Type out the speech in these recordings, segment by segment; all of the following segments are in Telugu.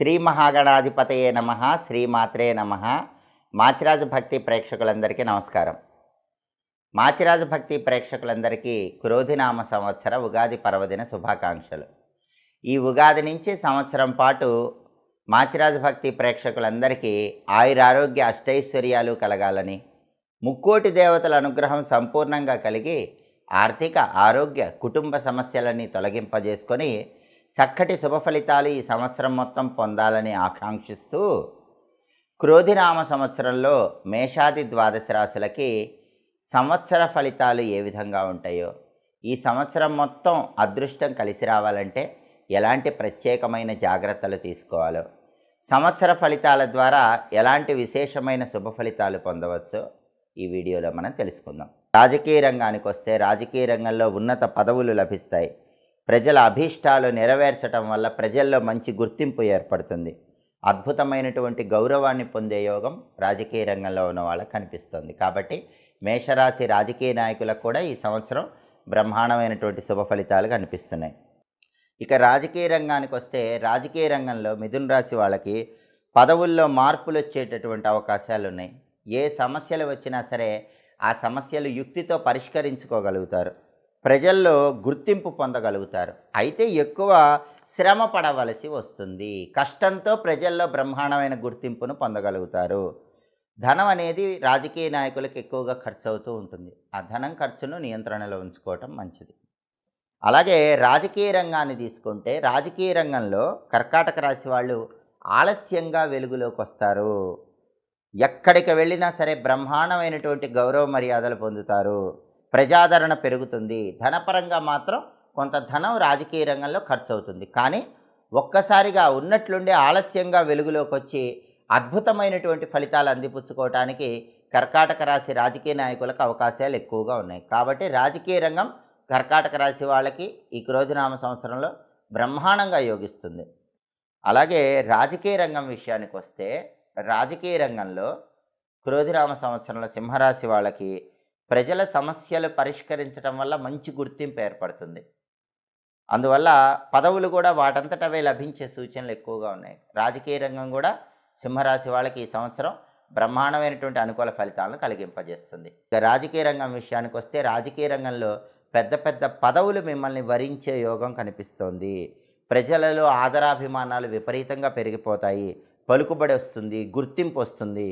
శ్రీ మహాగణాధిపతయే నమ శ్రీమాత్రే నమ. మాచిరాజు భక్తి ప్రేక్షకులందరికీ నమస్కారం. మాచిరాజు భక్తి ప్రేక్షకులందరికీ క్రోధినామ సంవత్సర ఉగాది పర్వదిన శుభాకాంక్షలు. ఈ ఉగాది నుంచి సంవత్సరం పాటు మాచిరాజు భక్తి ప్రేక్షకులందరికీ ఆయురారోగ్య అష్టైశ్వర్యాలు కలగాలని ముక్కోటి దేవతల అనుగ్రహం సంపూర్ణంగా కలిగి ఆర్థిక ఆరోగ్య కుటుంబ సమస్యలన్నీ తొలగింపజేసుకొని చక్కటి శుభ ఫలితాలు ఈ సంవత్సరం మొత్తం పొందాలని ఆకాంక్షిస్తూ క్రోధినామ సంవత్సరంలో మేషాది ద్వాదశ రాశులకి సంవత్సర ఫలితాలు ఏ విధంగా ఉంటాయో ఈ సంవత్సరం మొత్తం అదృష్టం కలిసి రావాలంటే ఎలాంటి ప్రత్యేకమైన జాగ్రత్తలు తీసుకోవాలో సంవత్సర ఫలితాల ద్వారా ఎలాంటి విశేషమైన శుభ ఫలితాలు పొందవచ్చో ఈ వీడియోలో మనం తెలుసుకుందాం. రాజకీయ రంగానికి వస్తే రాజకీయ రంగంలో ఉన్నత పదవులు లభిస్తాయి. ప్రజల అభీష్టాలు నెరవేర్చడం వల్ల ప్రజల్లో మంచి గుర్తింపు ఏర్పడుతుంది. అద్భుతమైనటువంటి గౌరవాన్ని పొందే యోగం రాజకీయ రంగంలో ఉన్న వాళ్ళకి కనిపిస్తుంది. కాబట్టి మేషరాశి రాజకీయ నాయకులకు కూడా ఈ సంవత్సరం బ్రహ్మాండమైనటువంటి శుభ ఫలితాలు కనిపిస్తున్నాయి. ఇక రాజకీయ రంగానికి వస్తే రాజకీయ రంగంలో మిథున రాశి వాళ్ళకి పదవుల్లో మార్పులు వచ్చేటటువంటి అవకాశాలు ఉన్నాయి. ఏ సమస్యలు వచ్చినా సరే ఆ సమస్యలు యుక్తితో పరిష్కరించుకోగలుగుతారు. ప్రజల్లో గుర్తింపు పొందగలుగుతారు. అయితే ఎక్కువ శ్రమ పడవలసి వస్తుంది. కష్టంతో ప్రజల్లో బ్రహ్మాండమైన గుర్తింపును పొందగలుగుతారు. ధనం అనేది రాజకీయ నాయకులకు ఎక్కువగా ఖర్చు అవుతూ ఉంటుంది. ఆ ధనం ఖర్చును నియంత్రణలో ఉంచుకోవటం మంచిది. అలాగే రాజకీయ రంగాన్ని తీసుకుంటే రాజకీయ రంగంలో కర్కాటక రాశి వాళ్ళు ఆలస్యంగా వెలుగులోకి వస్తారు. ఎక్కడికి వెళ్ళినా సరే బ్రహ్మాండమైనటువంటి గౌరవ మర్యాదలు పొందుతారు. ప్రజాదరణ పెరుగుతుంది. ధనపరంగా మాత్రం కొంత ధనం రాజకీయ రంగంలో ఖర్చు అవుతుంది కానీ ఒక్కసారిగా ఉన్నట్లుండే ఆలస్యంగా వెలుగులోకి వచ్చి అద్భుతమైనటువంటి ఫలితాలు అందిపుచ్చుకోవటానికి కర్కాటక రాశి రాజకీయ నాయకులకు అవకాశాలు ఎక్కువగా ఉన్నాయి. కాబట్టి రాజకీయ రంగం కర్కాటక రాశి వాళ్ళకి ఈ క్రోధినామ సంవత్సరంలో బ్రహ్మాండంగా యోగిస్తుంది. అలాగే రాజకీయ రంగం విషయానికి వస్తే రాజకీయ రంగంలో క్రోధిరామ సంవత్సరంలో సింహరాశి వాళ్ళకి ప్రజల సమస్యలు పరిష్కరించడం వల్ల మంచి గుర్తింపు ఏర్పడుతుంది. అందువల్ల పదవులు కూడా వాటంతటవే లభించే సూచనలు ఎక్కువగా ఉన్నాయి. రాజకీయ రంగం కూడా సింహరాశి వాళ్ళకి ఈ సంవత్సరం బ్రహ్మాండమైనటువంటి అనుకూల ఫలితాలను కలిగింపజేస్తుంది. ఇక రాజకీయ రంగం విషయానికి వస్తే రాజకీయ రంగంలో పెద్ద పెద్ద పదవులు మిమ్మల్ని వరించే యోగం కనిపిస్తోంది. ప్రజలలో ఆదరాభిమానాలు విపరీతంగా పెరిగిపోతాయి. పలుకుబడి వస్తుంది. గుర్తింపు వస్తుంది.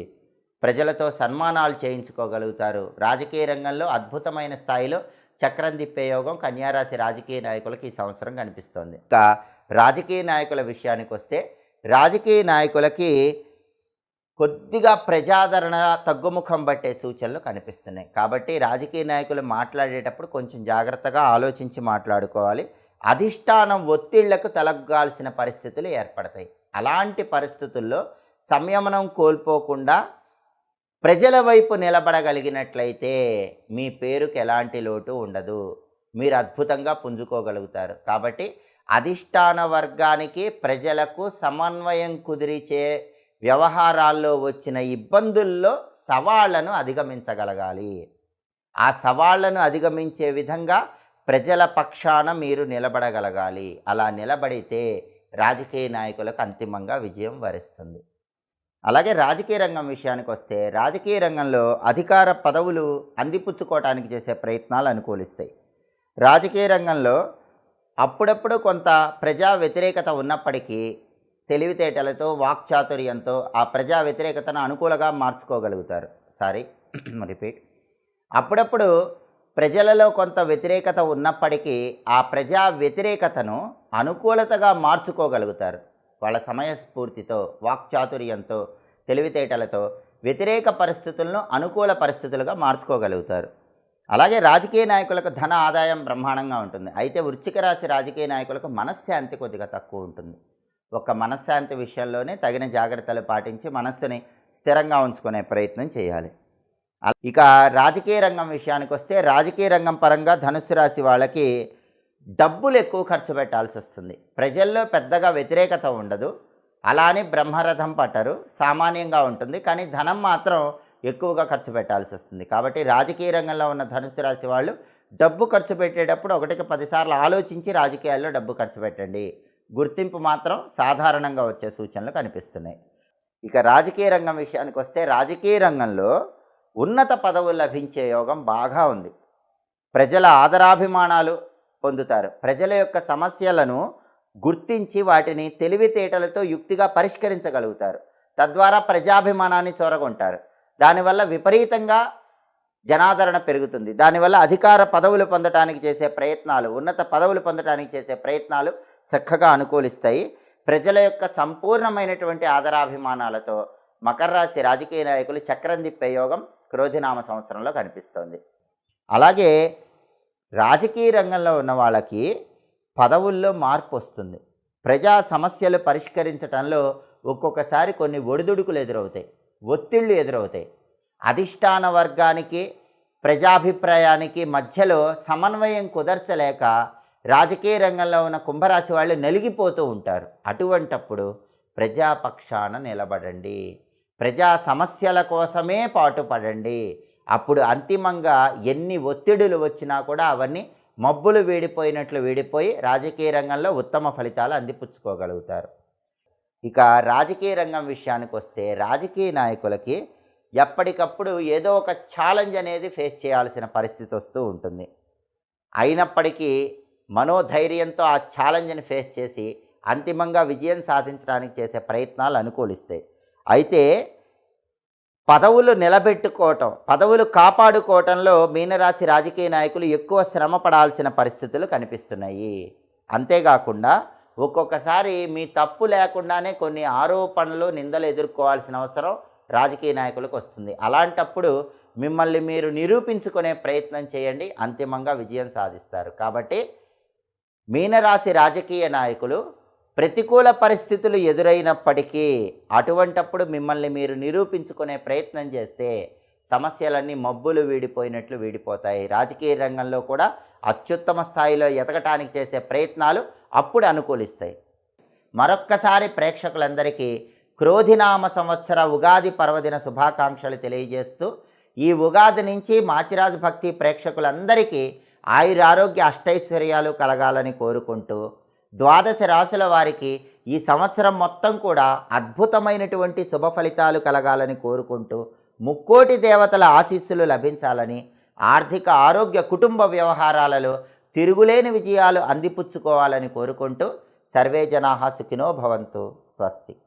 ప్రజలతో సన్మానాలు చేయించుకోగలుగుతారు. రాజకీయ రంగంలో అద్భుతమైన స్థాయిలో చక్రం తిప్పే యోగం కన్యారాశి రాజకీయ నాయకులకు ఈ సంవత్సరం కనిపిస్తోంది. ఇంకా రాజకీయ నాయకుల విషయానికి వస్తే రాజకీయ నాయకులకి కొద్దిగా ప్రజాదరణ తగ్గుముఖం పట్టే సూచనలు కనిపిస్తున్నాయి. కాబట్టి రాజకీయ నాయకులు మాట్లాడేటప్పుడు కొంచెం జాగ్రత్తగా ఆలోచించి మాట్లాడుకోవాలి. అధిష్టానం ఒత్తిళ్ళకు తలగ్గాల్సిన పరిస్థితులు ఏర్పడతాయి. అలాంటి పరిస్థితుల్లో సంయమనం కోల్పోకుండా ప్రజల వైపు నిలబడగలిగినట్లయితే మీ పేరుకి ఎలాంటి లోటు ఉండదు. మీరు అద్భుతంగా పుంజుకోగలుగుతారు. కాబట్టి అధిష్టాన వర్గానికి ప్రజలకు సమన్వయం కుదిరిచే వ్యవహారాల్లో వచ్చిన ఇబ్బందుల్లో సవాళ్ళను అధిగమించగలగాలి. ఆ సవాళ్ళను అధిగమించే విధంగా ప్రజల పక్షాన మీరు నిలబడగలగాలి. అలా నిలబడితే రాజకీయ నాయకులకు అంతిమంగా విజయం వరిస్తుంది. అలాగే రాజకీయ రంగం విషయానికి వస్తే రాజకీయ రంగంలో అధికార పదవులు అందిపుచ్చుకోవటానికి చేసే ప్రయత్నాలు అనుకూలిస్తాయి. రాజకీయ రంగంలో అప్పుడప్పుడు కొంత ప్రజా వ్యతిరేకత ఉన్నప్పటికీ తెలివితేటలతో వాక్చాతుర్యంతో ఆ ప్రజా వ్యతిరేకతను అనుకూలంగా మార్చుకోగలుగుతారు. Sorry repeat. అప్పుడప్పుడు ప్రజలలో కొంత వ్యతిరేకత ఉన్నప్పటికీ ఆ ప్రజా వ్యతిరేకతను అనుకూలతగా మార్చుకోగలుగుతారు. వాళ్ళ సమయస్ఫూర్తితో వాక్చాతుర్యంతో తెలివితేటలతో వ్యతిరేక పరిస్థితులను అనుకూల పరిస్థితులుగా మార్చుకోగలుగుతారు. అలాగే రాజకీయ నాయకులకు ధన ఆదాయం బ్రహ్మాండంగా ఉంటుంది. అయితే వృశ్చిక రాశి రాజకీయ నాయకులకు మనశ్శాంతి కొద్దిగా తక్కువ ఉంటుంది. ఒక మనశ్శాంతి విషయంలోనే తగిన జాగ్రత్తలు పాటించి మనస్సుని స్థిరంగా ఉంచుకునే ప్రయత్నం చేయాలి. ఇక రాజకీయ రంగం విషయానికి వస్తే రాజకీయ రంగం పరంగా ధనుసు రాశి వాళ్ళకి డబ్బులు ఎక్కువ ఖర్చు పెట్టాల్సి వస్తుంది ప్రజల్లో పెద్దగా వ్యతిరేకత ఉండదు. అలానే బ్రహ్మరథం పట్టరు. సామాన్యంగా ఉంటుంది. కానీ ధనం మాత్రం ఎక్కువగా ఖర్చు పెట్టాల్సి వస్తుంది కాబట్టి రాజకీయ రంగంలో ఉన్న ధనుసు రాశి వాళ్ళు డబ్బు ఖర్చు పెట్టేటప్పుడు ఒకటికి పదిసార్లు ఆలోచించి రాజకీయాల్లో డబ్బు ఖర్చు పెట్టండి. గుర్తింపు మాత్రం సాధారణంగా వచ్చే సూచనలు కనిపిస్తున్నాయి. ఇక రాజకీయ రంగం విషయానికి వస్తే రాజకీయ రంగంలో ఉన్నత పదవులు లభించే యోగం బాగా ఉంది. ప్రజల ఆదరాభిమానాలు పొందుతారు. ప్రజల యొక్క సమస్యలను గుర్తించి వాటిని తెలివితేటలతో యుక్తిగా పరిష్కరించగలుగుతారు. తద్వారా ప్రజాభిమానాన్ని చూరగొంటారు. దానివల్ల విపరీతంగా జనాదరణ పెరుగుతుంది. దానివల్ల అధికార పదవులు పొందటానికి చేసే ప్రయత్నాలు ఉన్నత పదవులు పొందటానికి చేసే ప్రయత్నాలు చక్కగా అనుకూలిస్తాయి. ప్రజల యొక్క సంపూర్ణమైనటువంటి ఆదరాభిమానాలతో మకర రాశి రాజకీయ నాయకులు చక్రం తిప్పే యోగం క్రోధినామ సంవత్సరంలో కనిపిస్తోంది. అలాగే రాజకీయ రంగంలో ఉన్న వాళ్ళకి పదవుల్లో మార్పు వస్తుంది. ప్రజా సమస్యలు పరిష్కరించడంలో ఒక్కొక్కసారి కొన్ని ఒడిదుడుకులు ఎదురవుతాయి. ఒత్తిళ్ళు ఎదురవుతాయి. అధిష్టాన వర్గానికి ప్రజాభిప్రాయానికి మధ్యలో సమన్వయం కుదర్చలేక రాజకీయ రంగంలో ఉన్న కుంభరాశి వాళ్ళు నలిగిపోతూ ఉంటారు. అటువంటప్పుడు ప్రజాపక్షాన నిలబడండి. ప్రజా సమస్యల కోసమే పాటుపడండి. అప్పుడు అంతిమంగా ఎన్ని ఒత్తిడులు వచ్చినా కూడా అవన్నీ మబ్బులు వేడిపోయినట్లు వేడిపోయి రాజకీయ రంగంలో ఉత్తమ ఫలితాలు అందిపుచ్చుకోగలుగుతారు. ఇక రాజకీయ రంగం విషయానికి వస్తే రాజకీయ నాయకులకి ఎప్పటికప్పుడు ఏదో ఒక ఛాలెంజ్ అనేది ఫేస్ చేయాల్సిన పరిస్థితి వస్తూ ఉంటుంది. అయినప్పటికీ మనోధైర్యంతో ఆ ఛాలెంజ్ని ఫేస్ చేసి అంతిమంగా విజయం సాధించడానికి చేసే ప్రయత్నాలు అనుకూలిస్తాయి. అయితే పదవులు నిలబెట్టుకోవటం పదవులు కాపాడుకోవటంలో మీనరాశి రాజకీయ నాయకులు ఎక్కువ శ్రమ పడాల్సిన పరిస్థితులు కనిపిస్తున్నాయి. అంతేకాకుండా ఒక్కొక్కసారి మీ తప్పు లేకుండానే కొన్ని ఆరోపణలు నిందలు ఎదుర్కోవాల్సిన అవసరం రాజకీయ నాయకులకు వస్తుంది. అలాంటప్పుడు మిమ్మల్ని మీరు నిరూపించుకునే ప్రయత్నం చేయండి అంతిమంగా విజయం సాధిస్తారు. కాబట్టి మీనరాశి రాజకీయ నాయకులు ప్రతికూల పరిస్థితులు ఎదురైనప్పటికీ అటువంటప్పుడు మిమ్మల్ని మీరు నిరూపించుకునే ప్రయత్నం చేస్తే సమస్యలన్నీ మబ్బులు వీడిపోయినట్లు వీడిపోతాయి. రాజకీయ రంగంలో కూడా అత్యుత్తమ స్థాయిలో ఎదగటానికి చేసే ప్రయత్నాలు అప్పుడు అనుకూలిస్తాయి. మరొక్కసారి ప్రేక్షకులందరికీ క్రోధినామ సంవత్సర ఉగాది పర్వదిన శుభాకాంక్షలు తెలియజేస్తూ ఈ ఉగాది నుంచి మాచిరాజు భక్తి ప్రేక్షకులందరికీ ఆయురారోగ్య అష్టైశ్వర్యాలు కలగాలని కోరుకుంటూ ద్వాదశ రాశుల వారికి ఈ సంవత్సరం మొత్తం కూడా అద్భుతమైనటువంటి శుభ ఫలితాలు కలగాలని కోరుకుంటూ ముక్కోటి దేవతల ఆశీస్సులు లభించాలని ఆర్థిక ఆరోగ్య కుటుంబ వ్యవహారాలలో తిరుగులేని విజయాలు అందిపుచ్చుకోవాలని కోరుకుంటూ సర్వే జనాహ సుఖినో భవంతు స్వస్తి.